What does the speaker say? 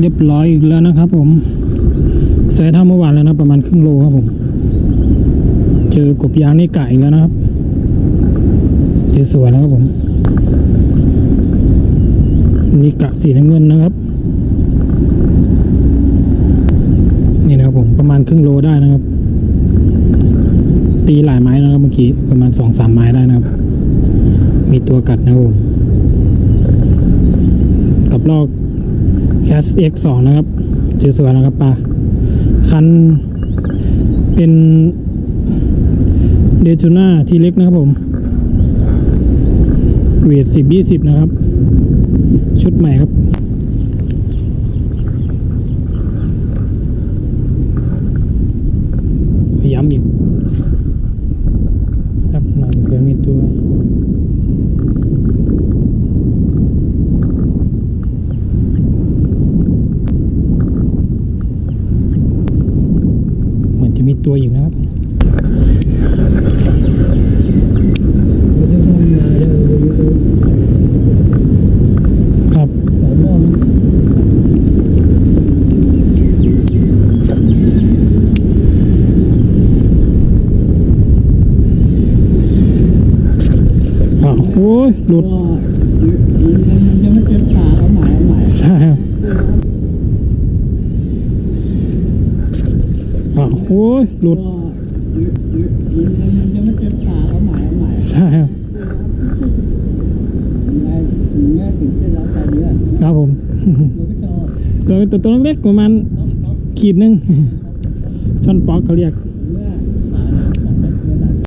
เรียบร้อยอีกแล้วนะครับผมใส่เท่าเมื่อวานแล้วนะประมาณครึ่งโลครับผม เจอกบยางนี่ไก่แล้วนะครับที่สวยนะครับผม นี่กะสีน้ำเงินนะครับ นี่นะครับผมประมาณครึ่งโลได้นะครับ ตีหลายไม้นะครับเมื่อกี้ประมาณสองสามไม้ได้นะครับ มีตัวกัดนะครับผมกับลอก s X 2 นะครับเจอสวยนะครับปลาคันเป็นเดจูน่าทีเล็กนะครับผม เวทสิบยี่สิบนะครับ ชุดใหม่ครับ ย้ำอีกสักหน่อยเผื่อมีตัว เหมือนจะมี ตัวอีกนะครับครับอ้าวโอ้ยหลุด ยังไม่เจ็บขาเอาใหม่เอาใหม่ ใช่ครับอ้าวโอ้ ยหลุดก็ยังไม่เจ็บขาเอาใหม่เอาใหม่ใช่ครับแม่ถึงแม่ถึงจะรับใจเนื้อครับผมเราก็จะตัวตัวตัวเล็กๆประมาณล็อกล็อกขีดหนึ่งช่อนป๊อกเขาเรียกแม่